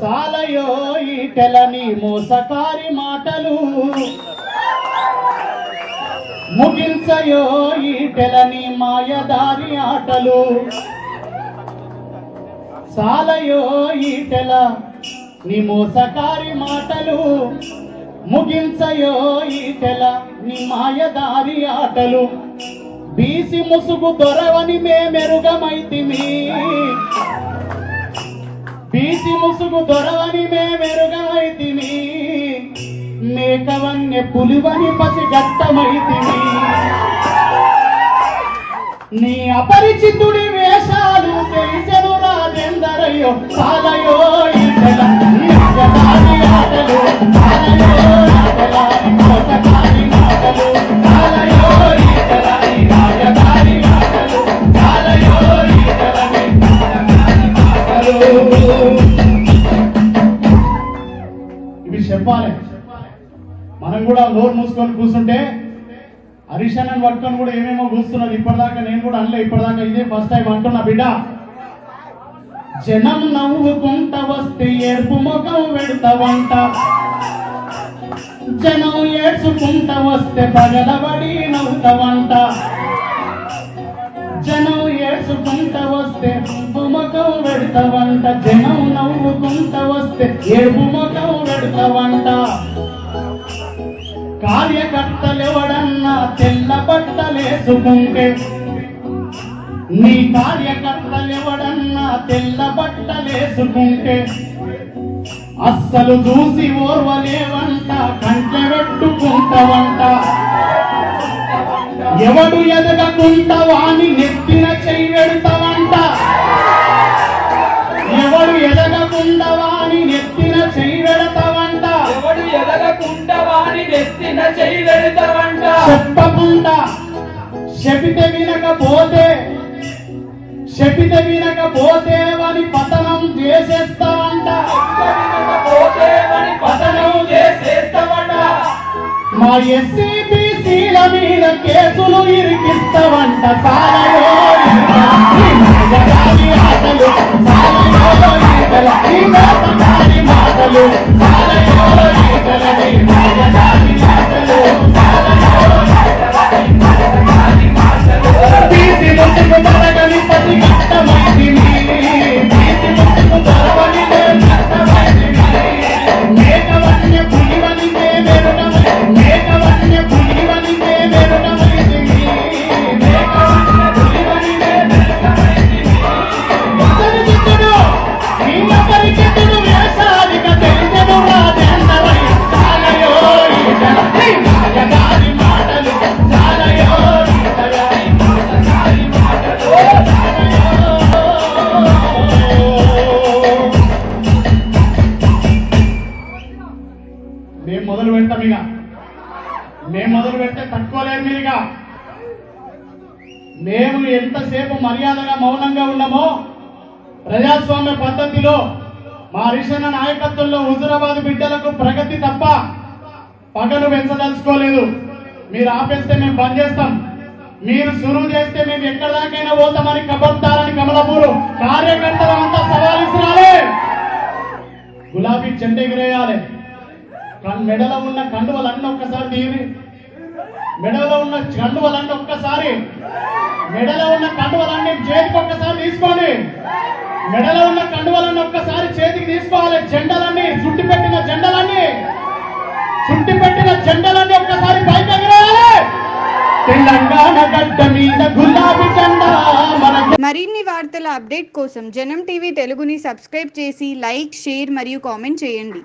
సాలయో ఈటెలని మోసకారి మాటలు. ముగించయో ఈటెలని మాయదారి ఆటలు. సాలయో ఈటెల నీ మోసకారి మాటలు. ముగించయో ఈటెల నీ మాయదారి ఆటలు. బీసి ముసుగు దొరవని మేమెరుగమైతిమి. బీసి ముసుగు దొరవని మేమెరుగమైతిమి. మేకవన్య పులివని పసి గట్టమైతిమి నీ అపరిచితుడి వేషాలు తెలిసెను రాజేందరయ్యో సాలయో ఈటెల నీ ఆటలు సాలయో ఇవి చెప్పాలి. మనం కూడా నోరు మూసుకొని కూర్చుంటే హరిశనని పట్టుకొని కూడా ఏమేమో కూస్తున్నారు ఇప్పటిదాకా నేను కూడా అనలే ఇప్పటిదాకా ఇదే ఫస్ట్ టైం అంటున్నా బిడ్డ. జనం నవ్వుకుంట వస్తే ఏర్పు ముఖం పెడతావంట. జనం ఏడ్చుకుంట వస్తే పగలబడి నవ్వుతావంట. ఏడుపు ముఖం పెడతావంట జనం నవ్వుకుంట వస్తే ఏడుపు ముఖం పెడతావంట. కార్యకర్తలెవడన్నా తెల్ల బట్టలేసుకుంటే నీ కార్యకర్తలెవడన్నా తెల్ల బట్టలేసుకుంటే అస్సలు చూసి ఓర్వలేవంట కంచె పెట్టుకుంటావంట ఎవడు ఎదగకుంటా వాని నెత్తిన నెత్తిన చెప్పకుండా శపితే వినకపోతే శపితే వినకపోతే వాని పతనం చేసేస్తావంట. పోతే వాని పతనం చేసేస్తావట. మా ఎస్సీ బీసీల మీద కేసులు ఇరికిస్తావంట. సాలయో మాటలు పెడతాం ఇక మేము మొదలు పెడితే తట్టుకోలేరు మీరు ఇక మేము ఎంతసేపు మర్యాదగా మౌనంగా ఉన్నామో ప్రజాస్వామ్య పద్ధతిలో మా హరిశన్న నాయకత్వంలో హుజురాబాద్ బిడ్డలకు ప్రగతి తప్ప పగలు పెంచదలుచుకోలేదు మీరు ఆపేస్తే మేము బంద్ చేస్తాం. మీరు సురువు చేస్తే మేము ఎక్కడ దాకైనా పోతామని కబర్తారని కమలపూరు కార్యకర్తలంతా సవాల్ ఇస్తున్నారే గులాబీ చెండ ఎగిరేయాలి. మెడలో ఉన్న కండువలన్నీ ఒక్కసారి తీరి మెడలో ఉన్న కండువలన్నీ ఒక్కసారి. మెడలో ఉన్న కండువలన్నీ చేతికి ఒక్కసారి తీసుకోండి. మెడలో ఉన్న కండువలన్నీ ఒక్కసారి చేతికి తీసుకోవాలి. జెండలన్నీ చుట్టి పెట్టిన జెండలన్నీ. చుట్టి పెట్టిన జెండలన్నీ ఒక్కసారి పైకి ఎగరేయాలి తెలంగాణ గడ్డ మీద గులాబీ జెండా మరిన్ని వార్తల అప్డేట్ కోసం జనం టీవీ తెలుగుని సబ్స్క్రైబ్ చేసి లైక్ షేర్ మరియు కామెంట్ చేయండి.